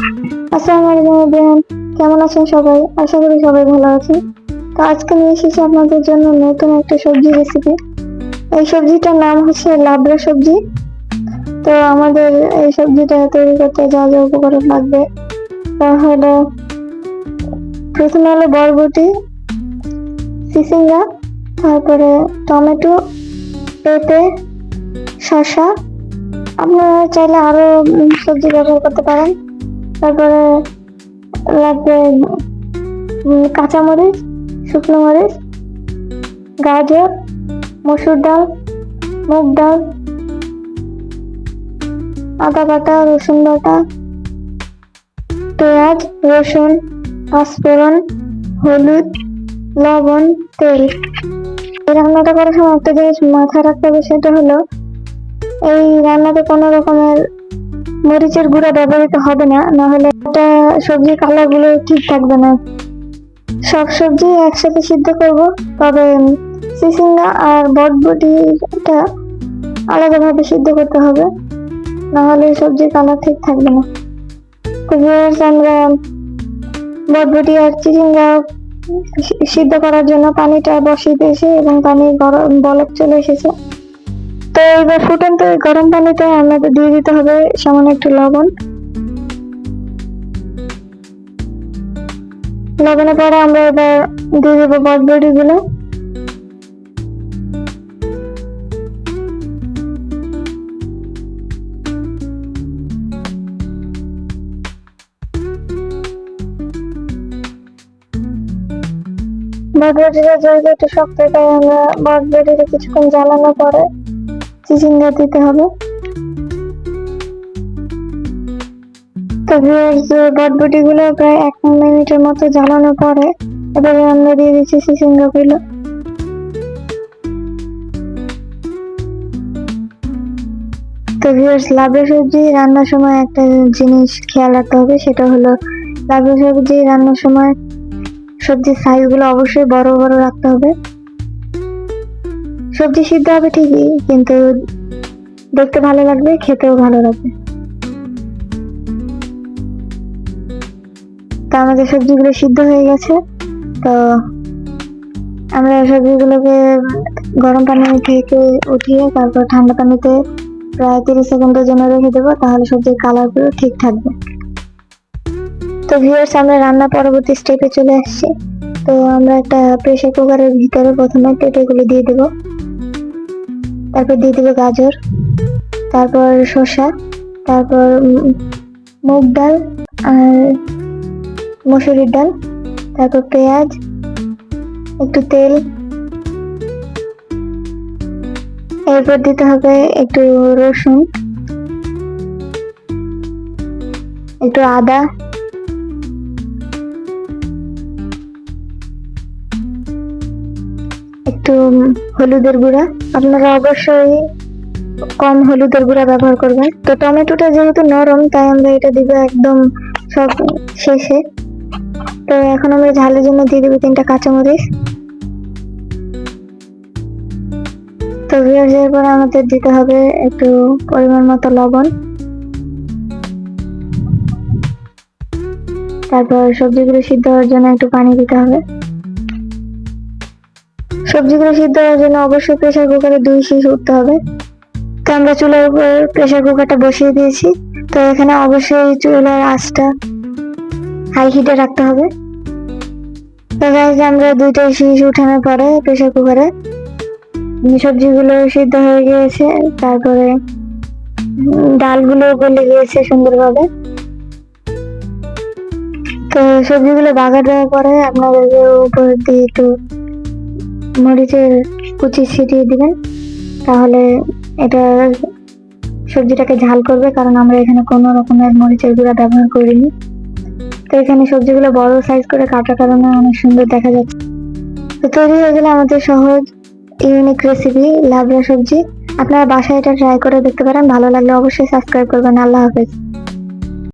আসসালামু আলাইকুম কেমন আছেন সবাই? আশা করি সবাই ভালো আছেন। তো আজকে নিয়ে এসেছি আপনাদের জন্য নতুন একটা সবজি রেসিপি এই সবজিটার নাম হচ্ছে লাবড়া সবজি। তো আমাদের এই সবজিটা তৈরি করতে যা যা উপকরণ লাগবে তা হলো প্রথমে হলো বরবটি চিচিঙ্গা তারপরে টমেটো পেঁপে শসা। আপনারা চাইলে আরও উম, সবজি ব্যবহার করতে পারেন। তারপরে লাগবে কাঁচামরিচ, শুকনো মরিচ, গাজর, মসুর ডাল, মুগ ডাল, আদা বাটা, রসুন বাটা, পেঁয়াজ, রসুন, পাঁচফোড়ন, হলুদ, লবণ, তেল। এই রান্নাটা করার সময় একটা জিনিস মাথায় রাখতে হবে, সেটা হলো এই রান্নাতে কোনো রকমের মরিচের গুঁড়া ব্যবহৃত হবে না না হলে এটা সবজির কালারগুলো ঠিক থাকবে না। সব সবজি একসাথে সিদ্ধ করব, তবে চিচিঙ্গা আর বটবটিটা আলাদাভাবে সিদ্ধ করতে হবে, নাহলে সবজির কালার ঠিক থাকবে না। আমরা বটবটি আর চিচিঙ্গা সিদ্ধ করার জন্য পানিটা বসিয়ে দিয়েছি এবং পানি গরম বলক চলে এসেছে। তো এবার ফুটন্ত গরম পানিতে আমাদের দিয়ে দিতে হবে সামান্য একটু লবণ। লবণের পরে আমরা এবার দিয়ে দেবো বটবটি গুলো বটবটিটা যেহেতু একটু শক্ত, তাই আমরা বটবটিটা কিছুক্ষণ জ্বালানোর পরে চিচিঙ্গা দিতে হবে। তো ভিউয়ার্স বটবটি গুলো প্রায় এক মিনিটের মতো জ্বালানোর পরে এবারে আমরা দিয়ে দিচ্ছি চিচিঙ্গা গুলো তো ভিউয়ার্স লাবড়া সবজি রান্নার সময় একটা জিনিস খেয়াল রাখতে হবে, সেটা হলো লাবড়া সবজি রান্নার সময় সবজির সাইজগুলো অবশ্যই বড় বড় রাখতে হবে। সবজি সিদ্ধ হবে ঠিকই, কিন্তু দেখতে ভালো লাগবে, খেতেও ভালো লাগবে। তো আমাদের সবজিগুলো সিদ্ধ হয়ে গেছে, তো আমরা সবজিগুলোকে গরম পানি থেকে উঠিয়ে তারপর ঠান্ডা পানিতে প্রায় তিরিশ সেকেন্ডের জন্য রেখে দেবো, তাহলে সবজির কালারগুলো ঠিক থাকবে। তো ভিউয়ার্স আমরা রান্না পরবর্তী স্টেপে চলে আসছি। তো আমরা একটা প্রেসার কুকারের ভিতরে প্রথমে পেঁপেগুলো দিয়ে দেবো। তারপর দিয়ে দেবো গাজর, তারপর শসা, তারপর মুগ ডাল আর মসুরির ডাল, তারপর পেঁয়াজ, একটু তেল। এরপর দিতে হবে একটু রসুন, একটু আদা একটু হলুদের গুঁড়া। আপনারা অবশ্যই কম হলুদের গুঁড়া ব্যবহার করবেন। তো টমেটোটা যেহেতু নরম, তাই আমরা এটা দিব একদম সব শেষে। তো এখন আমরা ঝালের জন্য দিয়ে দেবো তিনটা কাঁচামরিচ। তো ভিউয়ার্স এরপর আমাদের দিতে হবে একটু পরিমাণ মতো লবণ। তারপর সবজিগুলো সিদ্ধ হওয়ার জন্য একটু পানি দিতে হবে। সবজিগুলো সিদ্ধ হওয়ার জন্য অবশ্যই প্রেসার কুকারে দুই শীষ উঠতে হবে। তো আমরা চুলার উপর প্রেসার কুকারটা বসিয়ে দিয়েছি। তো এখানে অবশ্যই চুলার আঁচটা হাই হিটে রাখতে হবে। তো আমরা দুইটা শীষ উঠানোর পরে প্রেসার কুকারে সবজিগুলো সিদ্ধ হয়ে গিয়েছে। তারপরে ডালগুলো গলে গিয়েছে সুন্দরভাবে। তো সবজিগুলো বাগার দেওয়ার পরে আপনাদেরকে উপর দিয়ে একটু মরিচের কুচি ছিটিয়ে দিবেন। তাহলে এটা সবজিটাকে ঝাল করবে, কারণ আমরা এখানে কোনো রকমের মরিচের গুঁড়া ব্যবহার করিনি। তো এখানে সবজিগুলো বড় সাইজ করে কাটার কারণে অনেক সুন্দর দেখা যাচ্ছে। তো তৈরি হয়ে গেলে আমাদের সহজ ইউনিক রেসিপি লাবড়া সবজি। আপনারা বাসায় এটা ট্রাই করে দেখতে পারেন, ভালো লাগলে অবশ্যই সাবস্ক্রাইব করবেন। আল্লাহ হাফেজ।